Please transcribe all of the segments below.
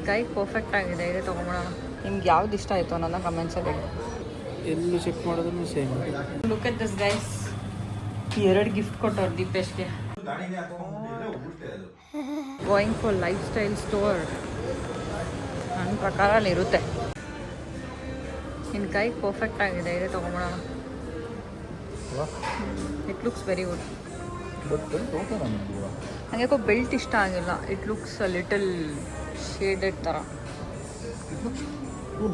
ಕೈ ಪರ್ಫೆಕ್ಟ್ ಆಗಿದೆ ಇದೆ ತೊಗೊಂಬಿಡೋಣ ನಿಮ್ಗೆ ಯಾವ್ದು ಇಷ್ಟ ಆಯಿತು ಅನ್ನೋದನ್ನ ಕಮೆಂಟ್ಸಲ್ಲಿ ಎಲ್ಲಿ ಚೆಕ್ ಮಾಡಿದ್ರು same look at this guys ಎರಡು ಗಿಫ್ಟ್ ಕೊಟ್ಟವ್ರು ದೀಪೇಶ್ಗೆ. Going for lifestyle store ನನ್ನ ಪ್ರಕಾರ ಅಲ್ಲಿ ಇರುತ್ತೆ ನಿನ್ನ ಕೈ ಪರ್ಫೆಕ್ಟ್ ಆಗಿದೆ ಇದೆ ತೊಗೊಂಬಿಡೋಣ ಇಟ್ ಲುಕ್ಸ್ ವೆರಿ ಗುಡ್ ಹಾಗೆ ಬೆಲ್ಟ್ ಇಷ್ಟ ಆಗಿಲ್ಲ. ಇಟ್ ಲುಕ್ಸ್ ಲಿಟಲ್ ಶೇಡೆಡ್ ಥರ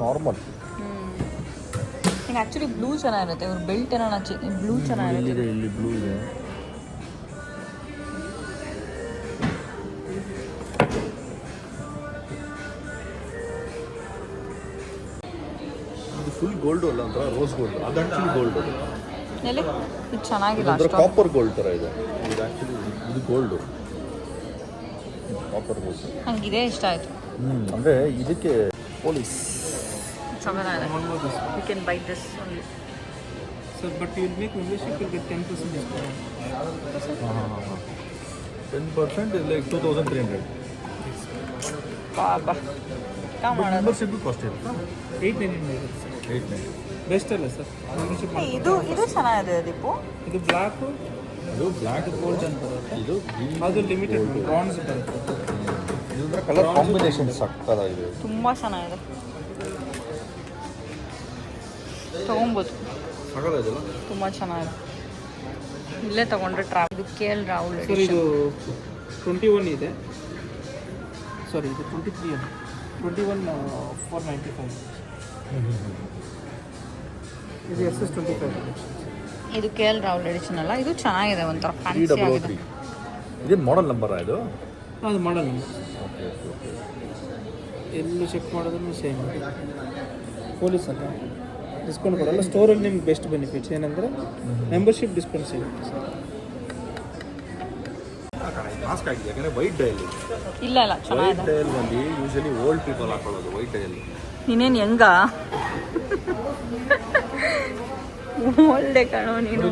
ನಾರ್ಮಲ್ ನಿಂಗೆ ಆ್ಯಕ್ಚುಲಿ ಬ್ಲೂ ಚೆನ್ನಾಗಿರುತ್ತೆ. ಇವ್ರ ಬೆಲ್ಟ್ ಏನೋ ಬ್ಲೂ ಚೆನ್ನಾಗಿರುತ್ತೆ. ಇಲ್ಲಿ ಬ್ಲೂ ಇದೆ. ಫುಲ್ ಗೋಲ್ಡ್ ಅಲ್ಲ ಅಂತ ರೋಸ್ ಗೋಲ್ಡ್ ಅದು ಆ್ಯಕ್ಚುಲಿ ಗೋಲ್ಡ್ ಅದು. ಚೆನ್ನಾಗಿಲ್ಲ ಕಾಪರ್ ಗೋಲ್ಡ್ ಥರ ಇದೆ. ಇದು ಆ್ಯಕ್ಚುಲಿ ಇದು ಗೋಲ್ಡು ಇದೇ ಇಷ್ಟ ಆಯಿತು. ಹ್ಞೂ ಅಂದರೆ ಇದಕ್ಕೆ Police. You can buy this only sir but you make membership will get ten percent ten percent like two thousand three hundred membership cost ಇರುತ್ತಾ eight nine sir eight nine best ಅಲ್ಲ sir membership ಇದು ಇದು ಚೆನ್ನಾಗಿದೆ ದೀಪು. ಇದು black ಇದು black gold ಅಂತ ಬರುತ್ತೆ. ಇದು ಅದು ಲಿಮಿಟೆಡ್. ಬ್ರಾನ್ಸ್ ಬರುತ್ತೆ. ಇದ್ರ ಕಲರ್ ಕಾಂಬಿನೇಷನ್ ಸಕ್ಕತ್ತಾಗಿದೆ. ತುಂಬ ಚೆನ್ನಾಗಿದೆ. ತೊಗೊಬೋದು. ತುಂಬ ಚೆನ್ನಾಗಿದೆ. ಇಲ್ಲೇ ತೊಗೊಂಡ್ರೆ ಟ್ರಾವೆಲ್ ಇದು ಕೆ ಎಲ್ ರಾಹುಲ್ ಸರ್ ಇದು ಟ್ವೆಂಟಿ ಒನ್ ಇದೆ. ಸಾರಿ ಇದು twenty three twenty one four ninety five ಇದು ಎಸ್ ಎಸ್ ಟ್ವೆಂಟಿ ಫೈವ್ ಇದು ಕೆ ಎಲ್ ರಾಹುಲ್ ಎಡಿಷನ್ ಅಲ್ಲ? ಇದು ಚೆನ್ನಾಗಿದೆ ಒಂಥರ ತ್ರೀ ಫ್ಯಾನ್ಸಿ ಆಗಿದೆ. ಇದು ಮಾಡೆಲ್ ನಂಬರ್ ಇದು? ಅದು ಮಾಡೆಲ್ ಓಕೆ ಓಕೆ ಓಕೆ ಎಲ್ಲಿ ಚೆಕ್ ಮಾಡಿದ್ರು ಸೇಮ್ ಪೊಲೀಸ್ ಅಂತ ಡಿಸ್ಕೌಂಟ್ ಕೊಡಲ್ಲ. ಸ್ಟೋರಲ್ಲಿ ನಿಮ್ಗೆ ಬೆಸ್ಟ್ ಬೆನಿಫಿಟ್ಸ್ ಏನಂದರೆ ಮೆಂಬರ್ಶಿಪ್ ಡಿಸ್ಕೌಂಟ್ ಸಿಗುತ್ತೆ ಸರ್ ಮಾಸ್ಕ್ ಆಗಿದೆ ಯಾಕಂದರೆ ವೈಟ್ ಡೈಲ್ ಇಲ್ಲ ಇಲ್ಲ ವೈಟ್ ಚೆನ್ನಾಗಿದೆ. ಡೈಲ್ ಬಂದು ಯೂಶಲಿ ಓಲ್ಡ್ ಪೀಪಲ್ ಹಾಕೊಳ್ಳೋದು ವೈಟ್ ಡೈಲ್ ನೀನೇನು ಹೆಂಗ ಒಳ್ಳೆ ಕಾಣೋ ನೀನು.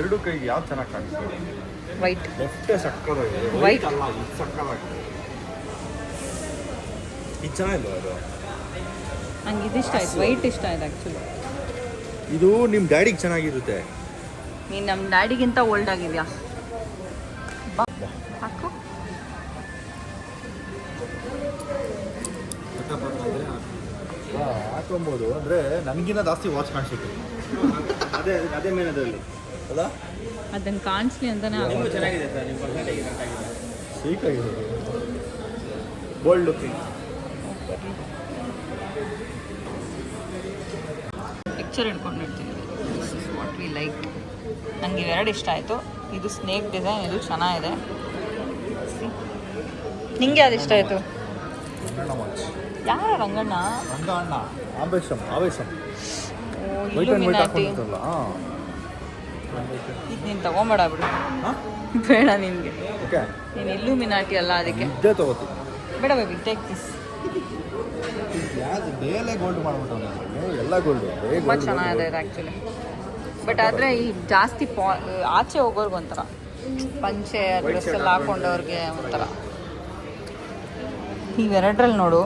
ಎರಡು ಕೈಗೆ ಯಾವ್ದು ಚೆನ್ನಾಗಿ ಕಾಣಿಸ್ತದೆ ವೈಟ್ ಲೆಫ್ಟ್ ಸಕ್ಕದಾಗಿದೆ. ವೈಟ್ ಅಲ್ಲ ಇದು ಸಕ್ಕದಾಗಿದೆ. ಇದು ಚೆನ್ನಾಗಿಲ್ಲ ಅದು? ನಂಗೆ ಇದು ಇಷ್ಟ ಆಯ್ತು ವೈಟ್ ಇಷ್ಟ ಆಯ್ತು ಆ್ಯಕ್ಚುಲಿ ಇದು ನಿಮ್ಮ ಡ್ಯಾಡಿಗೆ ಚೆನ್ನಾಗಿರುತ್ತೆ. ನೀನು ನಮ್ಮ ಡ್ಯಾಡಿಗಿಂತ ಓಲ್ಡ್ ಆಗಿದ್ಯಾ? ಹಾಕು. ಹಾಕೊಬೋದು. ಅಂದರೆ ನನಗಿನ್ನ ಜಾಸ್ತಿ ವಾಚ್ ಕಾಣಿಸುತ್ತೆ. ಅದೇ ಅದೇ ಮೇನ್ ಅದರಲ್ಲಿ. ಅಲ್ಲ ಅದನ್ನು ಕಾಣಿಸ್ಲಿ ಅಂತಾನೆ ಹಾಕು ಚೆನ್ನಾಗಿದೆ ಸರ್ ನಿಮ್ಮ ಪರ್ಸೆಂಟೇಜ್ ಕರೆಕ್ಟಾಗಿದೆ ಆಗಿದೆ. Gold looking picture ಹಿಡ್ಕೊಂಡಿರ್ತೀನಿ this is what we like ನನಗೆ ಇವೆರಡು ಇಷ್ಟ ಆಯಿತು. ಇದು ಸ್ನೇಕ್ ಡಿಸೈನ್ ಇದು ಚೆನ್ನಾಗಿದೆ? ನಿಂಗೆ ಯಾವ್ದು ಇಷ್ಟ ಆಯಿತು? ಯಾರು Ranganna? Ranganna. Aavesham Aavesham. White and white ಇದು ನೀನು ತಗೊಂಬೇಡ ಬಿಡು. ಬೇಡ ನಿನಗೆ. ಓಕೆ. ನೀನು ಇಲ್ಯುಮಿನಾಟಿ ಅಲ್ಲ ಅದಕ್ಕೆ. ಇದ್ದೇ ತಗೋತೀನಿ. ಬೇಡ ಬೇಬಿ ಟೇಕ್ ದಿಸ್ ಯಾವ್ದು ಗೋಲ್ಡ್ ಎಲ್ಲ ಗೋಲ್ಡು ತುಂಬ ಚೆನ್ನಾಗಿದೆ ಇದು ಆ್ಯಕ್ಚುಲಿ ಬಟ್ ಆದರೆ ಈ ಜಾಸ್ತಿ ಪಾ ಆಚೆ ಹೋಗೋರ್ಗೆ ಒಂಥರ. ಪಂಚೆ ಡ್ರೆಸ್ ಎಲ್ಲ ಹಾಕೊಂಡವ್ರಿಗೆ ಒಂಥರ. ಇವೆರಡರಲ್ಲಿ ನೋಡು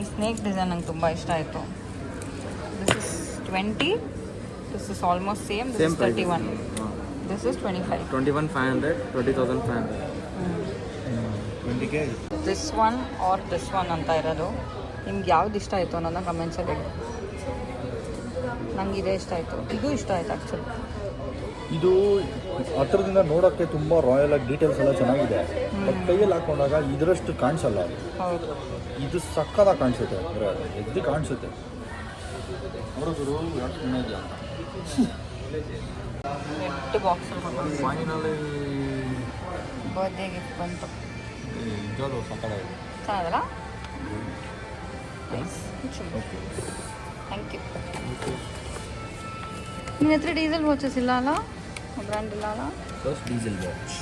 ಈ ಸ್ನೇಕ್ ಡಿಸೈನ್ ನಂಗೆ ತುಂಬ ಇಷ್ಟ ಆಯಿತು. Twenty this is almost same this is thirty one this is twenty five twenty one five hundred twenty thousand five hundred ಟ್ವೆಂಟಿಗೆ this one or this one ಅಂತ ಇರೋದು. ನಿಮ್ಗೆ ಯಾವ್ದು ಇಷ್ಟ ಆಯಿತು ಅನ್ನೋದನ್ನ ಕಮೆಂಟ್ಸಲ್ಲಿ ನಂಗೆ ಇದೇ ಇಷ್ಟ ಆಯಿತು. ಇದು ಇಷ್ಟ ಆಯ್ತು ಆ್ಯಕ್ಚುಲಿ ಇದು ಹತ್ರದಿಂದ ನೋಡೋಕ್ಕೆ ತುಂಬ ರಾಯಲ್ ಆಗಿ ಡೀಟೇಲ್ಸ್ ಎಲ್ಲ ಚೆನ್ನಾಗಿದೆ. ಬಟ್ ಕೈಯಲ್ಲಿ ಹಾಕೊಂಡಾಗ ಇದರಷ್ಟು ಕಾಣಿಸಲ್ಲ. ಹೌದು. ಇದು ಸಕ್ಕದಾಗ ಕಾಣಿಸುತ್ತೆ. ಅಂದರೆ ಎದ್ದು ಕಾಣಿಸುತ್ತೆ. ನೋಡೋದು ಎರಡು ಸುಮ್ಮನೆ ಇದೆಯಾ ದೊಡ್ಡ ಬಾಕ್ಸಲ್ಲಿ ಫೈನಲಿ ಬರ್ತ್ಡೇ ಗಿಫ್ಟ್ ಬಂತು ನಿಜವಾಗ್ಲೂ ಸಕ್ಕದಾಗಿದೆ ಚೆನ್ನಾಗಲ್ಲ ಥ್ಯಾಂಕ್ ಯು ನಿನ್ನ ಹತ್ರ ಡೀಸೆಲ್ ವಾಚಸ್ ಇಲ್ಲ ಅಲ್ಲ ಬ್ರ್ಯಾಂಡ್ ಇಲ್ಲ ಅಲ್ಲ ಫಸ್ಟ್ ಡೀಸೆಲ್ ವಾಚ್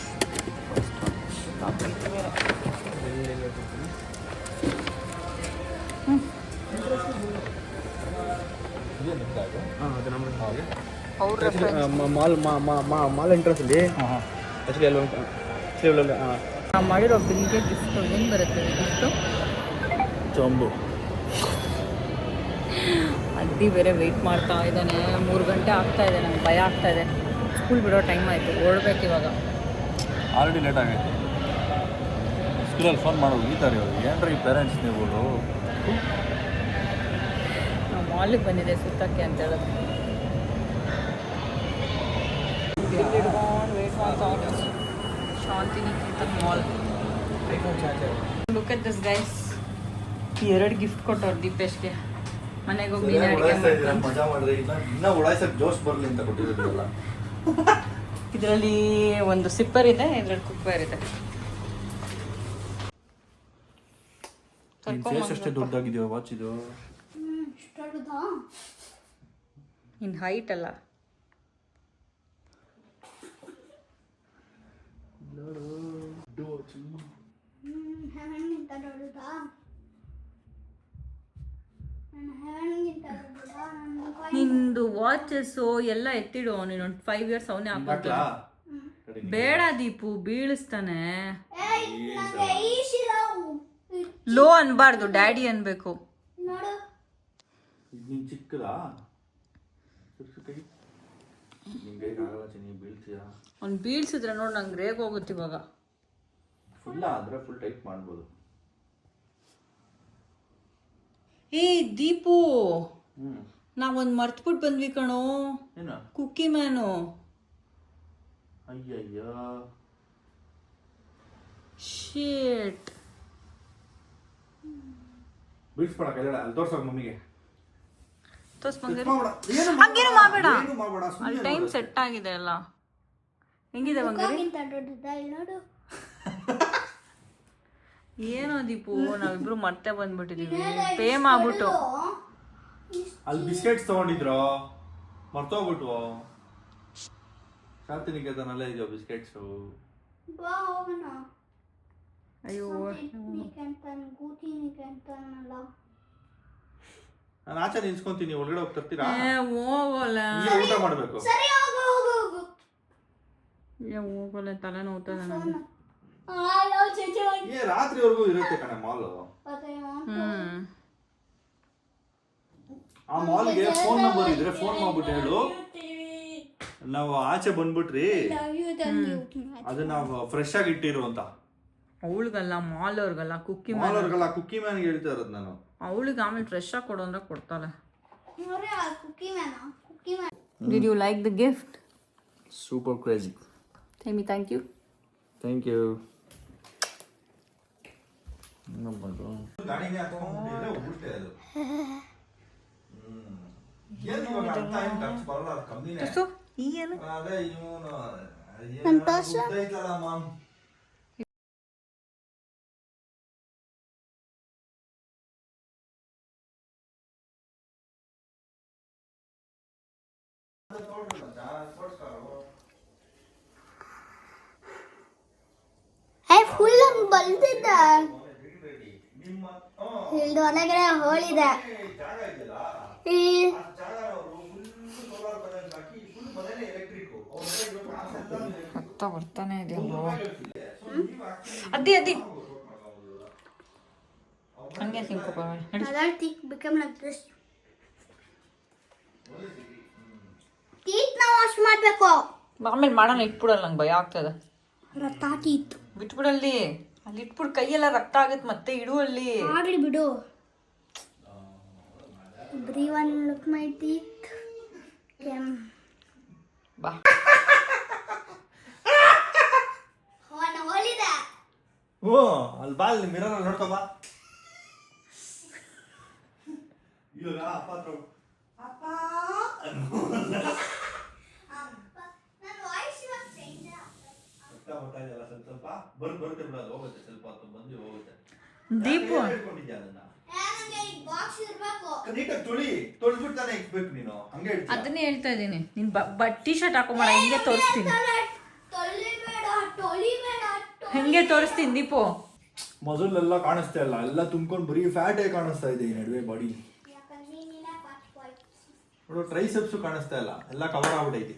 ಮಾ ಮಾಲ್ ಮಾಲ್ ಎಂಟ್ರೆನ್ಸಲ್ಲಿ ಹಾಂ ಹಾಂ. ಆ್ಯಕ್ಚುಲಿ ಆ್ಯಕ್ಚುಲಿ ಅಲ್ಲೊಂದು ಹಾಂ. ನಾವು ಮಾಡಿರೋ ಬಿಲ್ಗೆ ಗಿಫ್ಟ್ ಏನು ಬರುತ್ತೆ ಗಿಫ್ಟು ಚೊಂಬು. ಅಡ್ಡಿ ಬೇರೆ ವೆಯ್ಟ್ ಮಾಡ್ತಾ ಇದ್ದಾನೆ. ಮೂರು ಗಂಟೆ ಆಗ್ತಾ ಇದೆ ನಂಗೆ ಭಯ ಆಗ್ತಾ ಇದೆ. ಸ್ಕೂಲ್ ಬಿಡೋ ಟೈಮ್ ಆಯಿತು ಓಡಬೇಕು ಇವಾಗ. ಆಲ್ರೆಡಿ ಲೇಟ್ ಆಗೈತೆ. ಸ್ಕೂಲಲ್ಲಿ ಫೋನ್ ಮಾಡೋದು ಈ ಥರ ಇವಾಗ ಈ ಪೇರೆಂಟ್ಸ್ ನೀವು? ನಾವು ಮಾಲಿಗೆ ಬಂದಿದೆ ಸುತ್ತಕ್ಕೆ ಅಂತ ಹೇಳೋದು. Shantiniketan mall look at this guys ಎರಡು ಗಿಫ್ಟ್ ಕೊಟ್ಟವ್ರು ದೀಪೇಶ್ಗೆ. ಮನೆಗೆ ಹೋಗಿ ಮಜಾ ಇನ್ನ ಜೋಶ್ ಬರಲಿ ಅಂತ ಇದರಲ್ಲಿ ಒಂದು ಸಿಪ್ಪರ್ ಇದೆ ಇದರಲ್ಲಿ ಕುಕ್ಕರ್ ಇದೆ. ಅಷ್ಟೇ ವಾಚ್ ಇದು? ಇನ್ ಹೈಟ್ ಅಲ್ಲ. ದೊಡ್ಡದಾ ಕಾಯಿ ನಿಂದು ವಾಚಸ್ಸು ಎಲ್ಲ ಎತ್ತಿಡು ನೀನೊಂದು ಫೈವ್ ಇಯರ್ಸ್ ಅವನೇ ಹಾಕೋತಾನೆ ಬೇಡ ದೀಪು ಬೀಳಿಸ್ತಾನೆ. ಲೋ ಅನ್ಬಾರ್ದು ಡ್ಯಾಡಿ ಅನ್ಬೇಕು. ನಿನ್ ಚಿಕ್ಕದಾ? ಅವ್ನು ಬೀಳ್ಸಿದ್ರೆ ನೋಡಿ ನಂಗೆ ರೇಗ್ ಹೋಗುತ್ತೆ ಇವಾಗ. ಫುಲ್ ಆದರೆ ಫುಲ್ ಟೈಪ್ ಮಾಡ್ಬೋದು. ಏ ದೀಪು. ನಾವೊಂದು ಮರ್ತ್ಬಿಟ್ಟು ಬಂದ್ವಿ ಕಣೋ. ಏನ? Cookie man. ಅಯ್ಯಯ್ಯೋ. ಶೇಟ್. ಬೀಳ್ಸ್ಬೇಡ ಕೈಯಾಡ ಅಲ್ಲಿ ತೋರ್ಸೋಗ ಮಮ್ಮಿಗೆ. ತೋರ್ಸ್ ಏನು ಹಂಗೇನು ಮಾಡಬೇಡ? ಅಲ್ಲಿ ಟೈಮ್ ಸೆಟ್ ಆಗಿದೆ ಅಲ್ಲ. ಹೆಂಗಿದೆ ಬಂಗಾರಿ? ನೋಡು. ಏನೋ ದೀಪು ನಾವಿಬ್ರು ಮತ್ತೆ ಬಂದ್ಬಿಟ್ಟಿದೀವಿ. ಪೇಮ್ ಆಗ್ಬಿಟ್ಟು. ಅಲ್ಲಿ ಬಿಸ್ಕೆಟ್ಸ್ ತಗೊಂಡಿದ್ರು? ಮರ್ತೋಗ್ಬಿಟ್ವು? ಶಾಂತಿನಿಕೇತನಲ್ಲೇ ಇದೆಯೋ ಬಿಸ್ಕೆಟ್ಸು? ಅಯ್ಯೋ. ನಾನು ಆಚೆ ನಿಲ್ಸ್ಕೊಂತೀನಿ ಒಳಗಡೆ ಹೋಗ್ತಿರ್ತೀರಾ ಏ ಹೋಗೋಲ್ಲ. ಊಟ ಮಾಡ್ಬೇಕು. ಸರಿ ಹೋಗು. ಏ ಹೋಗಲ್ಲ ತಲೆ ನೋವ್ತದೆ ನನಗೆ ಏ ರಾತ್ರಿವರೆಗೂ ಇರುತ್ತೆ ಕಣೆ ಮಾಲ್. ಹ್ಮ್. ಆ ಮಾಲ್ಗೆ ಫೋನ್ ನಂಬರ್ ಇದ್ರೆ ಫೋನ್ ಮಾಡ್ಬಿಟ್ಟು ಹೇಳು. ನಾವು ಆಚೆ ಬಂದ್ಬಿಟ್ರಿ. ಅದು ಅದನ್ನ ನಾವು ಫ್ರೆಶ್ ಆಗಿ ಇಟ್ಟಿರು ಅಂತ. ಅವಳಿಗಲ್ಲ ಮಾಲ್ ಅವ್ರಿಗಲ್ಲ ಕುಕ್ಕಿ ಮಾಲ್ ಅವ್ರಿಗಲ್ಲ ಕುಕ್ಕಿ ಮ್ಯಾನ್ ಹೇಳ್ತಾ ಇರೋದು ನಾನು. ಅವಳಿಗೆ ಆಮೇಲೆ ಫ್ರೆಶ್ ಆಗಿ ಕೊಡು ಅಂದ್ರೆ ಕೊಡ್ತಾಳೆ. Did you like the gift super crazy you ಗಾಡಿಗೆ ಹಾಕೊಂಡ್ಬಿಟ್ಟಿದ್ರೆ ಹೋಗ್ಬಿಟ್ಟೆ ಅದು ಹ್ಮ್. ಏನ್? ಇವಾಗ ಅರ್ಥ ಏನ್ ಖರ್ಚು ಬರಲ್ಲ ಅದು ಕಮ್ಮಿನೇ ಸೊ ಈ ಏನು ಅದೇ ಇವನು ನನ್ ಪರ್ಸು? ಐತಲ್ಲ ಮಾಮ್ ಏ ಫುಲ್ ಹಂಗ್ ಬಲ್ತಿದ್ದ? ಇಲ್ಲಿ ಒಳಗಡೆ ಹೋಳಿದೆ. ಈ ಬರ್ತಾ ಬರ್ತಾನೆ ಇದೆಯಲ್ವ ಅದ್ದಿ ಅದ್ದಿ. ಹಂಗೆ ಸಿಂಕೋಪ ಅದರ್ teeth ಟೀಕ್ like this. teeth ನ ವಾಶ್ ಮಾಡ್ಬೇಕು. ಆಮೇಲೆ ಮಾಡೋಣ ಇಟ್ಬಿಡಲ್ಲ ನಂಗೆ ಭಯ ಆಗ್ತದೆ ಟೀತ್ ಬಿಟ್ಬಿಡಲ್ಲಿ. ಅಲ್ಲಿ ಇಟ್ಬಿಟ್ಟು ಕೈಯೆಲ್ಲ ರಕ್ತ ಆಗುತ್ತೆ ಮತ್ತೆ ಇಡು ಅಲ್ಲಿ. ಆಗ್ಲಿ ಬಿಡು. ಒನ್ ಲುಕ್ ಮೈ ಟೀತ್ ಬಾ. ಓ ಅಲ್ಲಿ ಬಾ ಅಲ್ಲಿ ಮಿರರ್ ಅಲ್ಲಿ ನೋಡ್ಕೋ ಬಾ. ಇವಾಗ ಅಪ್ಪ. ಅಪ್ಪ ನನ್ನ ವಾಯ್ಸ್ ಇವಾಗ ಚೇಂಜ್ ಇದೆಯಲ್ಲ ಸ್ವಲ್ಪ ಸ್ವಲ್ಪ? ಬರ್ ಬರುತ್ತೆ ಬಿಡು ಅದು ಹೋಗುತ್ತೆ ಸ್ವಲ್ಪ ಹೊತ್ತು ಬಂದು ಹೋಗುತ್ತೆ. ದೀಪು. ಅದನ್ನ. ಈ ಬಾಕ್ಸ್ ಇರ್ಬೇಕು. ನೀಟಾಗಿ ತೊಳಿ ತೊಳ್ದ್ಬಿಟ್ಟು ತಾನೇ ಇಕ್ಬೇಕು ನೀನು. ಹಂಗೆ ಅದನ್ನೇ ಹೇಳ್ತಾ ಇದ್ದೀನಿ. ನೀನ್ ಬ ಟೀ ಶರ್ಟ್ ಹಾಕೊಂಬೇಡ ಹಿಂಗೆ ತೋರಿಸ್ತೀನಿ. ತೊಳಿಬೇಡ ತೊಳಿಬೇಡ ಹಿಂಗೆ ತೋರಿಸ್ತೀನಿ ದೀಪು. ಮೊದಲೆಲ್ಲ ಕಾಣಿಸ್ತಾ ಇಲ್ಲ. ಎಲ್ಲ ತುಂಬ್ಕೊಂಡು ಬರೀ ಫ್ಯಾಟೇ ಕಾಣಿಸ್ತಾ ಇದೆ ಈ ನಡುವೆ ಬಾಡಿ ಯಾಕಂದ್ರೆ ನೀನೇ ಪಾಚ್ ನೋಡು ಟ್ರೈಸೆಪ್ಸು ಕಾಣಿಸ್ತಾ ಇಲ್ಲ. ಎಲ್ಲ ಕವರ್ ಆಗ್ಬಿಟ್ಟೈತಿ